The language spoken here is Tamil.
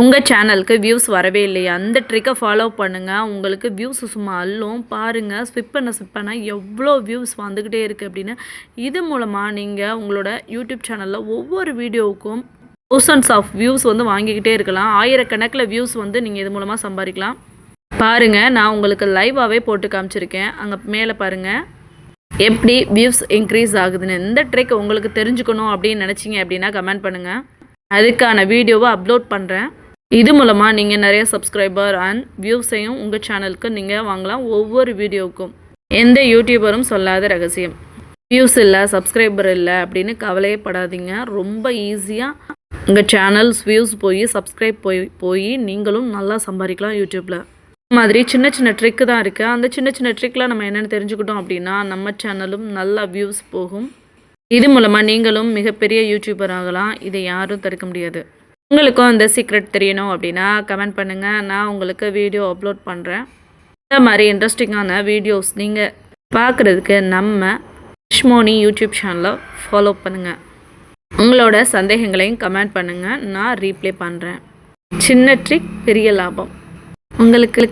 உங்கள் சேனலுக்கு வியூஸ் வரவே இல்லையா. அந்த ட்ரிக்கை ஃபாலோ பண்ணுங்கள் உங்களுக்கு வியூஸ் சும்மா அல்லும் பாருங்கள் ஸ்விப் பண்ண ஸ்விப் பண்ண எவ்வளோ வியூஸ் வந்துக்கிட்டே இருக்குது அப்படின்னு. இது மூலமாக நீங்கள் உங்களோட யூடியூப் சேனலில் ஒவ்வொரு வீடியோவுக்கும் தௌசண்ட்ஸ் ஆஃப் வியூஸ் வந்து வாங்கிக்கிட்டே இருக்கலாம். ஆயிரக்கணக்கில் வியூஸ் வந்து நீங்கள் இது மூலமாக சம்பாதிக்கலாம். பாருங்கள் நான் உங்களுக்கு லைவாகவே போட்டு காமிச்சிருக்கேன். அங்கே மேலே பாருங்கள் எப்படி வியூஸ் இன்க்ரீஸ் ஆகுதுன்னு. இந்த ட்ரிக் உங்களுக்கு தெரிஞ்சுக்கணும் அப்படின்னு நினச்சிங்க அப்படின்னா கமெண்ட் பண்ணுங்கள் அதுக்கான வீடியோவை அப்லோட் பண்ணுறேன் இது மூலமாக நீங்கள் நிறைய சப்ஸ்கிரைபர் அண்ட் வியூஸையும் உங்கள் சேனலுக்கு நீங்கள் வாங்கலாம் ஒவ்வொரு வீடியோவுக்கும் எந்த யூடியூபரும் சொல்லாத ரகசியம். வியூஸ் இல்லை சப்ஸ்கிரைபர் இல்லை அப்படின்னு கவலையே படாதீங்க. ரொம்ப ஈஸியாக உங்கள் சேனல்ஸ் வியூஸ் போய் சப்ஸ்கிரைப் போய் போய் நீங்களும் நல்லா சம்பாதிக்கலாம் யூடியூப்பில் மாதிரி சின்ன சின்ன ட்ரிக்கு தான் இருக்குது அந்த சின்ன சின்ன ட்ரிக்கில் நம்ம என்னென்னு தெரிஞ்சுக்கிட்டோம் அப்படின்னா நம்ம சேனலும் நல்லா வியூஸ் போகும். இது மூலமாக நீங்களும் மிகப்பெரிய யூடியூபர் ஆகலாம். இதை யாரும் தடுக்க முடியாது. உங்களுக்கும் இந்த சீக்ரெட் தெரியணும் அப்படின்னா கமெண்ட் பண்ணுங்கள் நான் உங்களுக்கு வீடியோ அப்லோட் பண்ணுறேன் இந்த மாதிரி இன்ட்ரெஸ்டிங்கான வீடியோஸ் நீங்கள் பார்க்குறதுக்கு நம்ம விஷ்மோனி யூடியூப் சேனலை ஃபாலோ பண்ணுங்கள் உங்களோட சந்தேகங்களையும் கமெண்ட் பண்ணுங்கள் நான் ரீப்ளே பண்ணுறேன் சின்ன ட்ரிக் பெரிய லாபம். உங்களுக்கு